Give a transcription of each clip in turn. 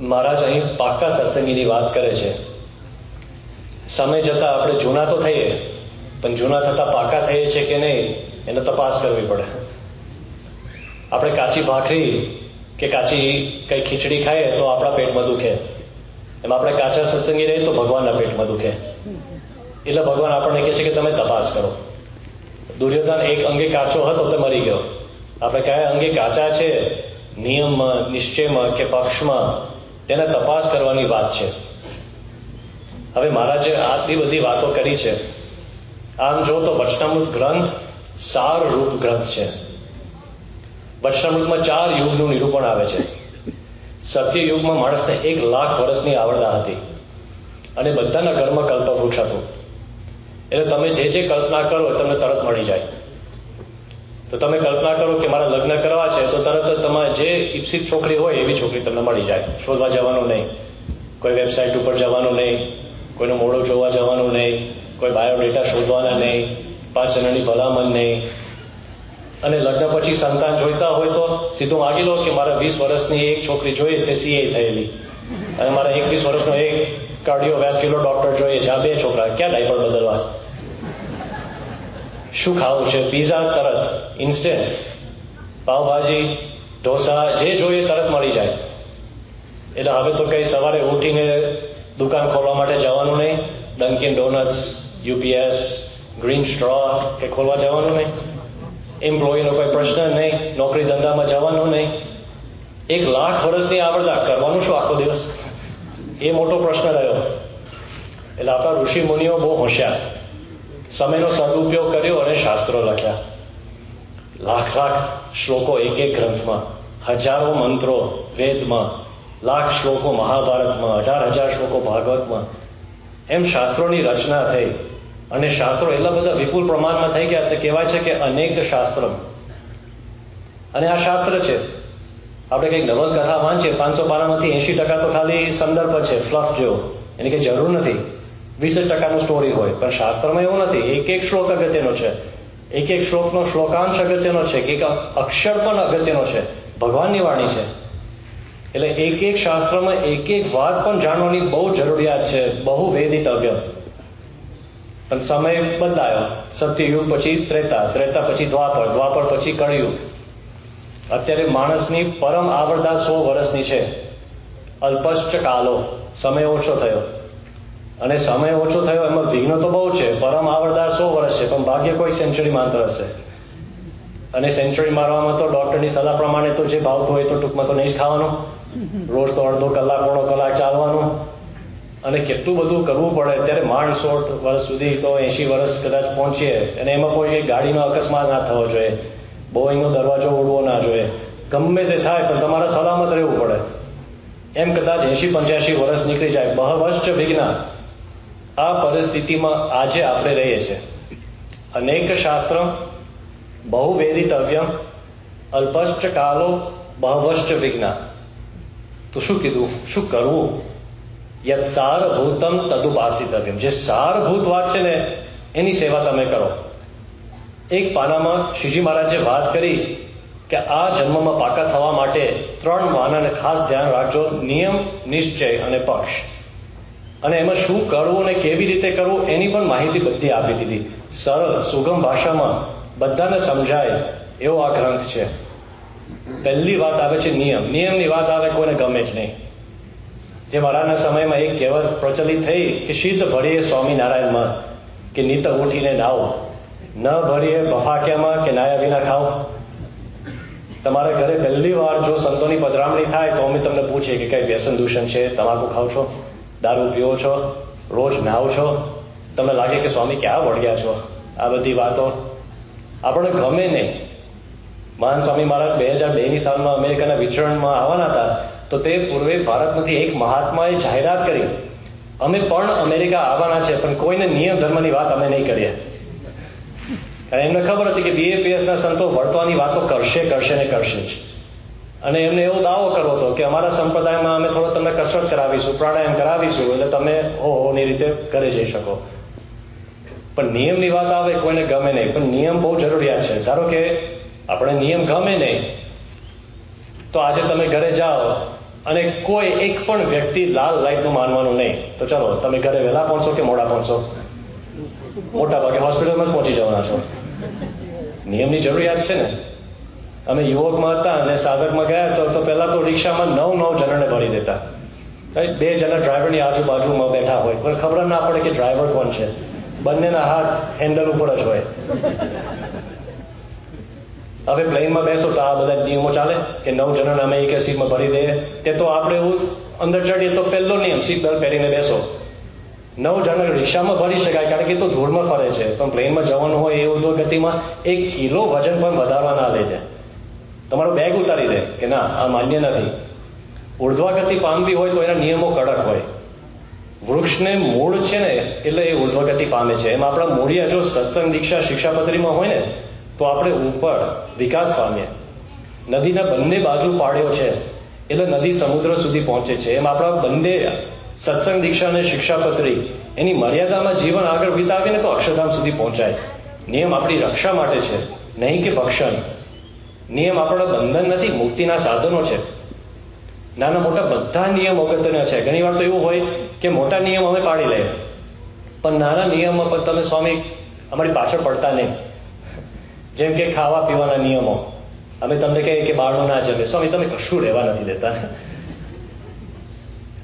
મહારાજ અહીં પાક્કા સત્સંગીની વાત કરે છે. સમય જતાં આપણે જૂના તો થઈએ, પણ જૂના થતાં પાકા થઈએ છે કે નહીં, એને તપાસ કરવી પડે. આપણે કાચી ભાખરી કે કાચી કઈ ખીચડી ખાઈએ તો આપણા પેટમાં દુખે. એમ આપણે કાચા સત્સંગી રહીએ તો ભગવાનના પેટમાં દુખે. એટલે ભગવાન આપણને કહે છે કે તમે તપાસ કરો. દુર્યોધન એક અંગે કાચો હતો તો મરી ગયો. આપણે કયા અંગે કાચા છે નિયમમાં નિશ્ચયમાં કે પક્ષમાં તેને તપાસ કરવાની વાત છે. હવે મહારાજે આટલી બધી વાતો કરી છે. આમ જો તો વચનામૃત ગ્રંથ સાર રૂપ ગ્રંથ છે. વચનામૃતમાં ચાર યુગનું નિરૂપણ આવે છે. સત્ય યુગમાં માણસને એક લાખ વર્ષની આવરદા હતી. અને બધાના ઘરમાં કલ્પવૃક્ષ હતું. એટલે તમે જે જે કલ્પના કરો તમને તરત મળી જાય. તો તમે કલ્પના કરો કે મારા લગ્ન કરવા છે, તો તરત જ તમારે જે ઈપ્સિત છોકરી હોય એવી છોકરી તમને મળી જાય. શોધવા જવાનું નહીં. કોઈ વેબસાઇટ ઉપર જવાનું નહીં. કોઈનું મોડો જોવા જવાનું નહીં. કોઈ બાયોડેટા શોધવાના નહીં. પાંચ જણાની ભલામણ નહીં. અને લગ્ન પછી સંતાન જોઈતા હોય તો સીધું માગી લો કે મારા વીસ વર્ષની એક છોકરી જોઈએ, તે સીએ થયેલી. અને મારા એકવીસ વર્ષનો એક કાર્ડિયો કાર્ડિયોવેસ્ક્યુલર ડોક્ટર જોઈએ, જ્યાં બે છોકરા, ક્યાં ડાયપર બદલવા? શું ખાવું છે? પીઝા તરત. ઇન્સ્ટન્ટ પાવભાજી ઢોસા, જે જોઈએ તરત મળી જાય. એટલે હવે તો કઈ સવારે ઉઠીને દુકાન ખોલવા માટે જવાનું નહીં. Dunkin Donuts UPS green straw કે ખોલવા જવાનું નહીં. એમ્પ્લોયીનો કોઈ પ્રશ્ન નહીં. નોકરી ધંધામાં જવાનું નહીં. એક લાખ વર્ષની આવડતા કરવાનું શું આખો દિવસ? એ મોટો પ્રશ્ન રહ્યો. એટલે આપણા ઋષિ મુનિઓ બહુ હોશિયાર. સમયનો સદુપયોગ કર્યો અને શાસ્ત્રો લખ્યા. લાખ લાખ શ્લોકો એક એક ગ્રંથમાં, હજારો મંત્રો વેદમાં, લાખ શ્લોકો મહાભારતમાં, અઢાર હજાર શ્લોકો ભાગવતમાં. એમ શાસ્ત્રોની રચના થઈ અને શાસ્ત્રો એટલા બધા વિપુલ પ્રમાણમાં થઈ ગયા તો કહેવાય છે કે અનેક શાસ્ત્ર. અને આ શાસ્ત્ર છે. આપણે કંઈક નવલકથા વાંચીએ, પાંચસો બારામાંથી એંશી ટકા તો ખાલી સંદર્ભ છે, ફ્લફ જેવો. એની કંઈ જરૂર નથી. વીસ ટકાનું સ્ટોરી હોય, પણ શાસ્ત્રમાં એવું નથી. એક એક શ્લોક અગત્યનો છે. એક એક શ્લોકનો શ્લોકાંશ અગત્યનો છે. એક અક્ષર પણ અગત્યનો છે. ભગવાનની વાણી છે. એટલે એક એક શાસ્ત્રમાં એક એક વાત પણ જાણવાની બહુ જરૂરિયાત છે. બહુ વેદિતવ્ય. પણ સમય બદલાયો. સત્યયુગ પછી ત્રેતા ત્રેતા પછી દ્વાપર દ્વાપર પછી કળયુગ. અત્યારે માણસની પરમ આવરદા સો વર્ષની છે. અલ્પશ્ચ કાલો. સમય ઓછો થયો. અને સમય ઓછો થયો, એમાં વિઘ્ન તો બહુ છે પરમ આવરદા સો વર્ષ છે, પણ ભાગ્ય કોઈ સેન્ચુરી માનતો હશે. અને સેન્ચુરી મારવામાં તો ડોક્ટરની સલાહ પ્રમાણે તો જે ભાવતું હોય તો ટૂંકમાં તો નહીં જ ખાવાનું. રોજ તો અડધો કલાક, પોણો કલાક ચાલવાનું. અને કેટલું બધું કરવું પડે ત્યારે માંડ સો વર્ષ સુધી તો એંશી વર્ષ કદાચ પહોંચીએ, અને એમાં કોઈ ગાડીનો અકસ્માત ના થવો જોઈએ બોઈંગનો દરવાજો ઉડવો ના જોઈએ. ગમે તે થાય, પણ તમારે સલામત રહેવું પડે. એમ કદાચ એંશી પંચ્યાસી વર્ષ નીકળી જાય. બહવશ્ચ વિઘ્ન. આ પરિસ્થિતિમાં આજે આપણે રહીએ છીએ. અનેક શાસ્ત્ર બહુ વેદિતવ્યમ અલ્પશ્ચ કાલો બહવશ્ચ વિઘ્ન તો શું કીધું? શું કરવું? યત સારભૂતમ તદુપાસિતવ્યમ. જે સારભૂત વાત છે ને, એની સેવા તમે કરો. એક પાનામાં શ્રીજી મહારાજે વાત કરી કે આ જન્મમાં પાકા થવા માટે ત્રણ વાનાને ખાસ ધ્યાન રાખજો. નિયમ, નિશ્ચય અને પક્ષ. અને એમાં શું કરવું અને કેવી રીતે કરવું એની પણ માહિતી બધી આપી દીધી. સરળ, સુગમ ભાષામાં બધાને સમજાય એવો આ ગ્રંથ છે. પહેલી વાત આવે છે નિયમ. નિયમની વાત આવે કોઈને ગમે જ નહીં. જે મારાના સમયમાં એક કહેવત પ્રચલિત થઈ કે શીત ભરીએ સ્વામિનારાયણમાં કે નીત ઉઠીને નાવ ન ભરીએ ભફાક્યામાં કે નાયા વિના ખાવ તમારે ઘરે પહેલી વાર જો સંતોની પધરામણી થાય તો અમે તમને પૂછીએ કે કઈ વ્યસન દૂષણ છે, તમાકુ ખાવ છો? દારૂ પીવો છો? રોજ નાવ છો? તમને લાગે કે સ્વામી ક્યાં વળગ્યા છો? આ બધી વાતો આપણે ગમે નહીં. મહાન સ્વામી મહારાજ બે હજાર બેની સાલમાં અમેરિકાના વિચરણમાં આવવાના હતા, તો તે પૂર્વે ભારતમાંથી એક મહાત્માએ જાહેરાત કરી. અમે પણ અમેરિકા આવવાના છે, પણ કોઈને નિયમ ધર્મની વાત અમે નહીં કરીએ. કારણ એમને ખબર હતી કે બીએપીએસ ના સંતો વર્તવાની વાતો કરશે કરશે ને કરશે જ. અને એમને એવો દાવો કરવો હતો કે અમારા સંપ્રદાયમાં અમે થોડો તમને કસરત કરાવીશું, પ્રાણાયામ કરાવીશું, એટલે તમે હોની રીતે ઘરે જઈ શકો. પણ નિયમની વાત આવે, કોઈને ગમે નહીં. પણ નિયમ બહુ જરૂરિયાત છે. ધારો કે આપણે નિયમ ગમે નહીં, તો આજે તમે ઘરે જાઓ અને કોઈ એક પણ વ્યક્તિ લાલ લાઇટનું માનવાનું નહીં. તો ચલો, તમે ઘરે વહેલા પહોંચો કે મોડા પહોંચો? મોટા ભાગે હોસ્પિટલમાં જ પહોંચી જવાના છો. નિયમની જરૂરિયાત છે ને? અમે યુવકમાં હતા અને સાધકમાં ગયા તો તો પહેલા તો રિક્ષામાં નવ નવ જણાને ભરી દેતા. રાઈટ? બે જણા ડ્રાઈવરની આજુબાજુમાં બેઠા હોય. પણ ખબર ના પડે કે ડ્રાઈવર કોણ છે. બંનેના હાથ હેન્ડલ ઉપર જ હોય. હવે પ્લેનમાં બેસો તો આ બધા નિયમો ચાલે કે નવ જણાને અમે એક સીટમાં ભરી દઈએ. તે તો આપણે એવું અંદર ચડીએ તો પહેલો નિયમ, સીટ બેલ્ટ પહેરીને બેસો. નવ જણા રિક્ષામાં ભરી શકાય કારણ કે તો ધૂળમાં ફરે છે. પણ પ્લેનમાં જવાનું હોય એવું તો ગતિમાં એક કિલો વજન પણ વધારવા ના લે છે. તમારો બેગ ઉતારી દે કે ના, આ માન્ય નથી. ઉર્ધ્વગતિ પામવી હોય તો એના નિયમો કડક હોય. વૃક્ષને મૂળ છે ને, એટલે એ ઉર્ધ્વગતિ પામે છે. એમ આપણા મૂળિયા જો સત્સંગ, દીક્ષા, શિક્ષાપત્રીમાં હોય ને, તો આપણે ઉપર વિકાસ પામીએ. નદીના બંને બાજુ પાડ્યો છે, એટલે નદી સમુદ્ર સુધી પહોંચે છે. એમ આપણા બંને સત્સંગ, દીક્ષા અને શિક્ષાપત્રી, એની મર્યાદામાં જીવન આગળ વિતાવીને તો અક્ષરધામ સુધી પહોંચાય. નિયમ આપણી રક્ષા માટે છે, નહીં કે ભક્ષણ. નિયમ આપણા બંધન નથી, મુક્તિના સાધનો છે. નાના મોટા બધા નિયમ અગત્યના છે. ઘણી વાર તો એવું હોય કે મોટા નિયમ અમે પાડી લઈએ. પણ નાના નિયમો પણ તમે સ્વામી અમારી પાછળ પડતા નહીં. જેમ કે ખાવા પીવાના નિયમો. અમે તમને કહીએ કે બાળનું ના જમે. સ્વામી, તમે કશું રહેવા નથી દેતા.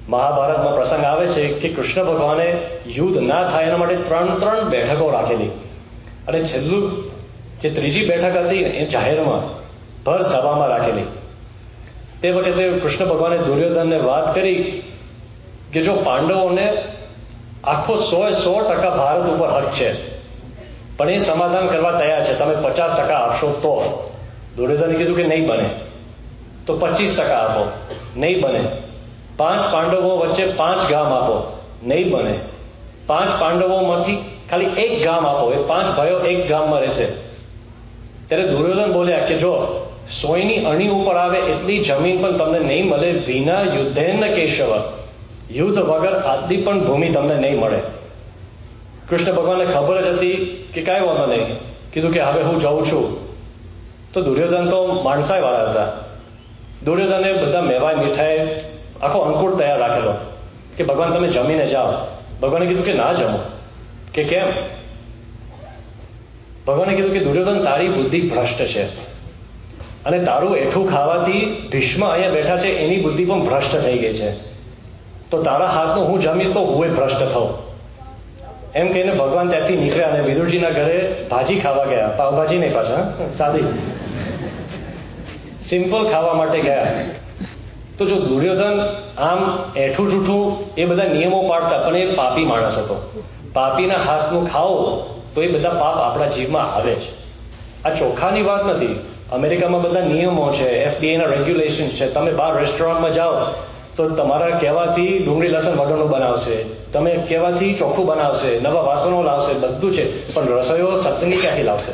મહાભારતમાં પ્રસંગ આવે છે કે કૃષ્ણ ભગવાને યુદ્ધ ના થાય એના માટે ત્રણ ત્રણ બેઠકો રાખેલી. અને છેલ્લું જે ત્રીજી બેઠક હતી એ જાહેરમાં ભર સભામાં રાખેલી. તે વખતે કૃષ્ણ ભગવાને દુર્યોધનને વાત કરી કે જો પાંડવોને આખો સો સો ટકા ભારત ઉપર હક છે, પણ એ સમાધાન કરવા તૈયાર છે, તમે પચાસ ટકા આપશો તો. દુર્યોધને કીધું કે નહીં બને. તો પચીસ ટકા આપો. નહીં બને. પાંચ પાંડવો વચ્ચે પાંચ ગામ આપો. નહીં બને. પાંચ પાંડવોમાંથી ખાલી એક ગામ આપો. એ પાંચ ભાઈઓ એક ગામમાં રહેશે. ત્યારે દુર્યોધન બોલ્યા કે જો સોયની અણી ઉપર આવે એટલી જમીન પણ તમને નહીં મળે વિના યુદ્ધેન કેશવ. યુદ્ધ વગર આટલી પણ ભૂમિ તમને નહીં મળે. કૃષ્ણ ભગવાનને ખબર જ હતી કે કાંઈ વાંધો નહીં. કીધું કે હવે હું જાઉં છું. તો દુર્યોધન તો માણસાઈ વાળા હતા. દુર્યોધને બધા મેવાય મીઠાઈ, આખો અંકુર તૈયાર રાખેલો કે ભગવાન તમે જમીને જાઓ. ભગવાને કીધું કે ના જમો. કે કેમ? ભગવાને કીધું કે દુર્યોધન તારી બુદ્ધિ ભ્રષ્ટ છે. અને તારું એઠું ખાવાથી ભીષ્મ અહીંયા બેઠા છે, એની બુદ્ધિ પણ ભ્રષ્ટ થઈ ગઈ છે. તો તારા હાથનું હું જમીશ તો હું ભ્રષ્ટ થઉં. એમ કહીને ભગવાન ત્યાંથી નીકળ્યા અને વિદુરજીના ઘરે ભાજી ખાવા ગયા. પાવભાજી નહીં પાછા સાદી. સિમ્પલ ખાવા માટે ગયા. તો જો દુર્યોધન આમ એઠું જૂઠું એ બધા નિયમો પાડતા, પણ એ પાપી માણસ હતો. પાપીના હાથનું ખાઓ તો એ બધા પાપ આપણા જીવમાં આવે છે આ ચોખાની વાત નથી. અમેરિકામાં બધા નિયમો છે એફડીએના રેગ્યુલેશન છે, તમે બહાર રેસ્ટોરન્ટમાં જાઓ તો તમારા કહેવાથી ડુંગળી લસણ વગરનું બનાવશે, તમે કહેવાથી ચોખ્ખું બનાવશે, નવા વાસણો લાવશે, બધું છે, પણ રસોઈઓ સત્સંગી ક્યાંથી લાવશે?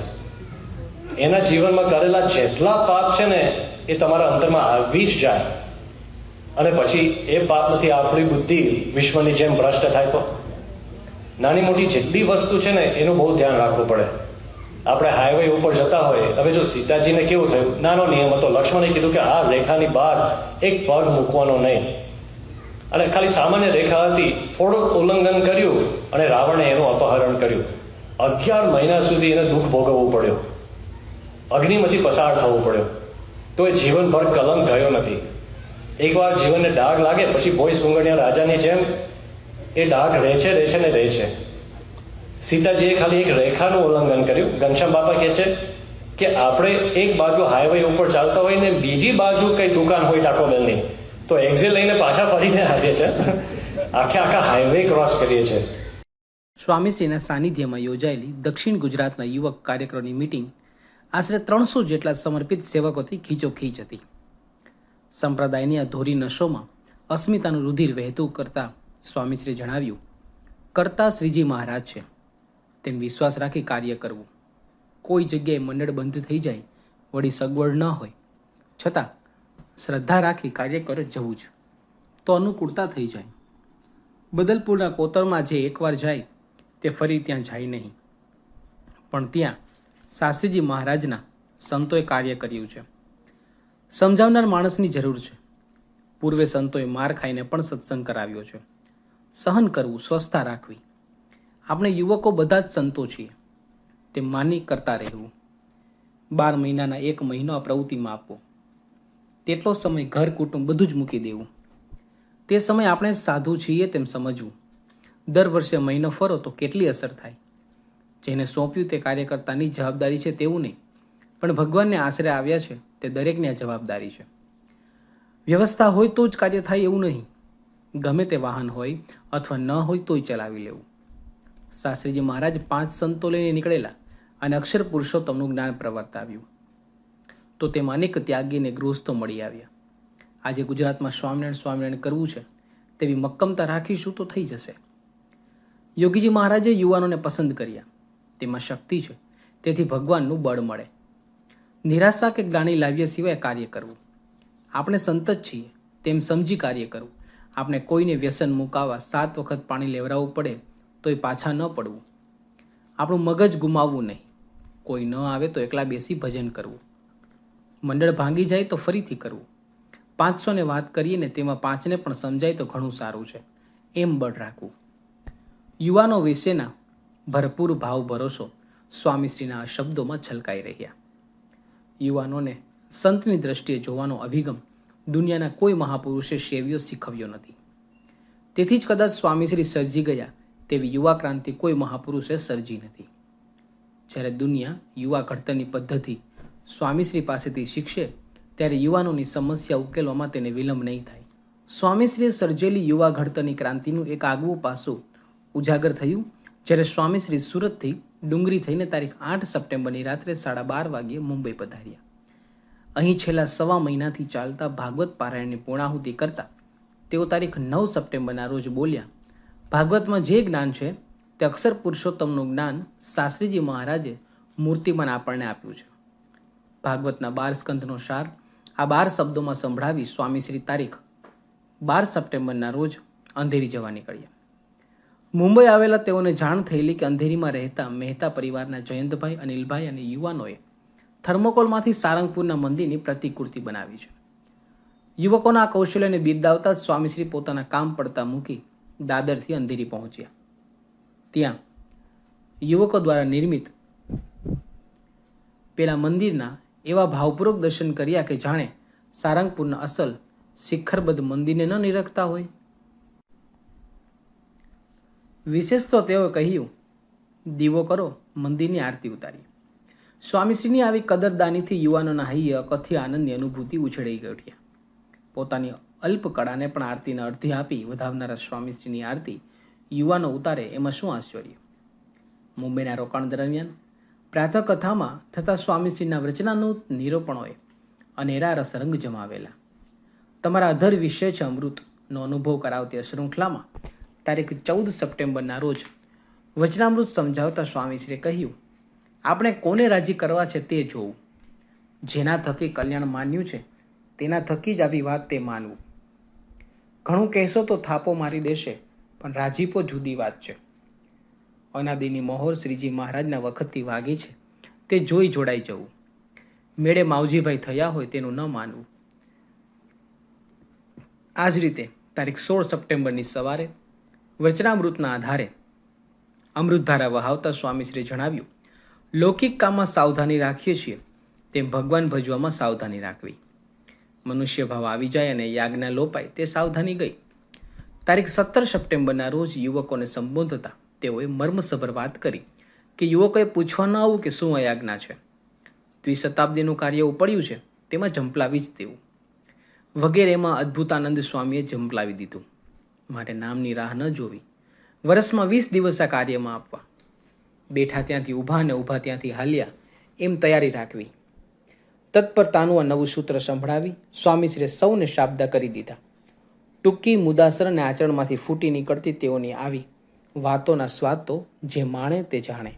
એના જીવનમાં કરેલા જેટલા પાપ છે ને, એ તમારા અંતરમાં આવી જ જાય. અને પછી એ પાપમાંથી આપણી બુદ્ધિ વિશ્વની જેમ ભ્રષ્ટ થાય તો? નાની મોટી જેટલી વસ્તુ છે ને, એનું બહુ ધ્યાન રાખવું પડે. આપણે હાઈવે ઉપર જતા હોય, હવે જો સીતાજીને કેવું થયું? નાનો નિયમ હતો. લક્ષ્મણે કીધું કે આ રેખાની બહાર એક પગ મૂકવાનો નહીં. અને ખાલી સામાન્ય રેખા હતી. થોડુંક ઉલ્લંઘન કર્યું અને રાવણે એનું અપહરણ કર્યું. અગિયાર મહિના સુધી એને દુઃખ ભોગવવું પડ્યો. અગ્નિમાંથી પસાર થવું પડ્યો. તો એ જીવનભર કલંક ગયો નથી. એકવાર જીવનને ડાઘ લાગે, પછી ભોઈ સુંગણિયા રાજાની જેમ એ ડાઘ રહે છે રહે છે ને રહે છે સીતાજીએ ખાલી એક રેખાનું ઉલ્લંઘન કર્યું. ઘનશ્યામ બાપા કહે છે કે આપણે એક બાજુ હાઈવે ઉપર ચાલતા હોય ને બીજી બાજુ કઈ દુકાન હોય ટાકો તો એક્ઝિટ લઈને પાછા ફરીને આવીએ છે. આખે આખા હાઈવે ક્રોસ કરીએ છીએ સ્વામીશ્રીના સાનિધ્યમાં યોજાયેલી દક્ષિણ ગુજરાતના યુવક કાર્યક્રમની મીટિંગ આશરે ત્રણસો જેટલા સમર્પિત સેવકોથી ખીચોખીચ હતી. સંપ્રદાયની આ ધોરી નશોમાં અસ્મિતાનું રુધિર વહેતું કરતા સ્વામીશ્રીએ જણાવ્યું, કરતા શ્રીજી મહારાજ છે. તેમ વિશ્વાસ રાખી કાર્ય કરવું. કોઈ જગ્યાએ મંડળ બંધ થઈ જાય, વળી સગવડ ન હોય. છતાં શ્રદ્ધા રાખી કાર્ય કરે જવું જ. તો અનુકૂળતા થઈ જાય. બદલપુરના કોતરમાં જે એકવાર જાય, તે ફરી ત્યાં જાય નહીં. પણ ત્યાં શાસ્ત્રીજી મહારાજના સંતોએ કાર્ય કર્યું છે. સમજાવનાર માણસની જરૂર છે. પૂર્વે સંતોએ માર ખાઈને પણ સત્સંગ કરાવ્યો છે. સહન કરવું, સ્વસ્થતા રાખવી. આપણે યુવકો બધા જ સંતો છીએ. તે માની કરતા રહેવું. બાર મહિનાના એક મહિનો આ પ્રવૃત્તિમાં આપવો. તેટલો સમય ઘર કુટુંબ બધું જ મૂકી દેવું. તે સમય આપણે સાધુ છીએ તેમ સમજવું. દર વર્ષે મહિનો ફરો તો કેટલી અસર થાય. જેને સોંપ્યું તે કાર્યકર્તાની જવાબદારી છે તેવું નહીં. પણ ભગવાનને આશરે આવ્યા છે તે દરેકની આ જવાબદારી છે. વ્યવસ્થા હોય તો જ કાર્ય થાય એવું નહીં. ગમે તે વાહન હોય અથવા ન હોય તોય ચલાવી લેવું. શાસ્ત્રીજી મહારાજ પાંચ સંતો લઈને નીકળેલા અને અક્ષર પુરુષોત્તમનું જ્ઞાન પ્રવર્તાવ્યું. તો તેમાં અનેક ત્યાગીને ગૃહસ્થો મળી આવ્યા. આજે ગુજરાતમાં સ્વામિનારાયણ સ્વામિનારાયણ કરવું છે તેવી મક્કમતા રાખીશું તો થઈ જશે. યોગીજી મહારાજે યુવાનોને પસંદ કર્યા. તેમાં શક્તિ છે. તેથી ભગવાનનું બળ મળે. નિરાશા કે ગ્લાની લાવ્યા સિવાય કાર્ય કરવું. આપણે સંત જ છીએ. તેમ સમજી કાર્ય કરવું. આપણે કોઈને વ્યસન મુકાવવા સાત વખત પાણી લેવડાવવું પડે તોય પાછા ન પડવું. આપણું મગજ ગુમાવવું નહીં. કોઈ ન આવે તો એકલા બેસી ભજન કરવું. મંડળ ભાંગી જાય તો ફરીથી કરવું. પાંચસોને વાત કરીએ ને તેમાં પાંચને પણ સમજાય તો ઘણું સારું છે. એમ બળ રાખવું. યુવાનો વિશેના ભરપૂર ભાવ ભરોસો સ્વામીશ્રીના શબ્દોમાં છલકાઈ રહ્યા. યુવાનોને સંતની દ્રષ્ટિએ જોવાનો અભિગમ દુનિયાના કોઈ મહાપુરુષે સેવ્યો, શીખવ્યો નથી. તેથી જ કદાચ સ્વામીશ્રી સર્જી ગયા તેવી યુવા ક્રાંતિ કોઈ મહાપુરુષે સર્જી નથી. જ્યારે દુનિયા યુવા ઘડતરની પદ્ધતિ સ્વામીશ્રી પાસેથી શીખશે, ત્યારે યુવાનોની સમસ્યા ઉકેલવામાં તેને વિલંબ નહીં થાય. સ્વામીશ્રીએ સર્જેલી યુવા ઘડતરની ક્રાંતિનું એક આગવું પાસું ઉજાગર થયું, જ્યારે સ્વામીશ્રી સુરતથી ડુંગરી થઈને તારીખ આઠ સપ્ટેમ્બરની રાત્રે સાડા બાર વાગ્યે મુંબઈ પધાર્યા. અહીં છેલ્લા સવા મહિનાથી ચાલતા ભાગવત પારાયણની પૂર્ણાહુતિ કરતા તેઓ તારીખ નવ સપ્ટેમ્બરના રોજ બોલ્યા ભાગવતમાં જે જ્ઞાન છે તે અક્ષર પુરુષોત્તમનું જ્ઞાન શાસ્ત્રીજી મહારાજે મૂર્તિમાન આપણને આપ્યું છે. ભાગવતના બાર સ્કંધનો સાર આ બાર શબ્દોમાં સંભળાવી સ્વામીશ્રી તારીખ બાર સપ્ટેમ્બરના રોજ અંધેરી જવા નીકળ્યા. મુંબઈ આવેલા તેઓને જાણ થયેલી કે અંધેરીમાં રહેતા મહેતા પરિવારના જયંતભાઈ, અનિલભાઈ અને યુવાનોએ થર્મોકોલમાંથી સારંગપુરના મંદિરની પ્રતિકૃતિ બનાવી છે. યુવકોના કૌશલ્યને બિરદાવતા જ સ્વામીશ્રી પોતાના કામ પડતા મૂકી દાદરથી અંધેરી પહોંચ્યા. ત્યાં યુવકો દ્વારા નિર્મિત પેલા મંદિરના એવા ભાવપૂર્વક દર્શન કર્યા કે જાણે સારંગપુરના અસલ શિખરબદ્ધ મંદિરને ન નિરખતા હોય. વિશેષ તો તેઓએ કહ્યું, દીવો કરો, મંદિરની આરતી ઉતારી. સ્વામીશ્રીની આવી કદરદાનીથી યુવાનોના હૈયે અકથ્ય આનંદની અનુભૂતિ ઉછળી ઉઠ્યા પોતાની અલ્પ કળાને પણ આરતીને અર્ધી આપી વધાવનારા સ્વામીશ્રીની આરતી યુવાનો ઉતારે એમાં શું આશ્ચર્ય મુંબઈના રોકાણ દરમિયાન પ્રાથકથામાં થતા સ્વામીશ્રીના વચનાનું નિરૂપણોએ અનેરા રસરંગ જમાવેલા. તમારા અધર વિષય છે અમૃતનો અનુભવ કરાવતી શૃંખલામાં તારીખ ચૌદ સપ્ટેમ્બરના રોજ વચનામૃત સમજાવતા સ્વામીશ્રીએ કહ્યું, આપણે કોને રાજી કરવા છે તે જોવું. જેના થકી કલ્યાણ માન્યું છે, તેના થકી જ આવી વાત તે માનવું. ઘણું કહેશો તો થાપો મારી દેશે, પણ રાજીપો જુદી વાત છે. અનાદિની મહોર શ્રીજી મહારાજના વખતથી વાગી છે, તે જોઈ જોડાઈ જવું. મેળે માવજીભાઈ થયા હોય તેનું ન માનવું. આ જ રીતે તારીખ સોળ સપ્ટેમ્બરની સવારે વચનામૃતના આધારે અમૃતધારા વહાવતા સ્વામીશ્રીએ જણાવ્યું, લૌકિક કામમાં સાવધાની રાખીએ છીએ, તેમ ભગવાન ભજવામાં સાવધાની રાખવી. મનુષ્ય ભાવ આવી જાય અને યાજ્ઞા લોપાય તે સાવધાની ગઈ. તારીખ સત્તર સપ્ટેમ્બરના રોજ યુવકોને સંબોધતા તેઓએ મર્મસભર વાત કરી કે યુવકોએ પૂછવા ન આવું કે શું અયાજ્ઞા છે. દ્વિશતાબ્દીનું કાર્ય ઉપડ્યું છે, તેમાં ઝંપલાવી જ દેવું. વગેરેમાં અદ્ભુતાનંદ સ્વામીએ ઝંપલાવી દીધું. માટે નામની રાહ ન જોવી. વર્ષમાં વીસ દિવસ આ કાર્યમાં આપવા. બેઠા ત્યાંથી ઊભા ને ઊભા ત્યાંથી હાલ્યા, એમ તૈયારી રાખવી. તત્પરતાનું આ નવું સૂત્ર સંભળાવી સ્વામીશ્રીએ સૌને શાબ્દા કરી દીધા. ટૂંકી મુદાસર અને આચરણમાંથી ફૂટી નીકળતી તેઓની આવી વાતોના સ્વાદ તો જે માણે તે જાણે.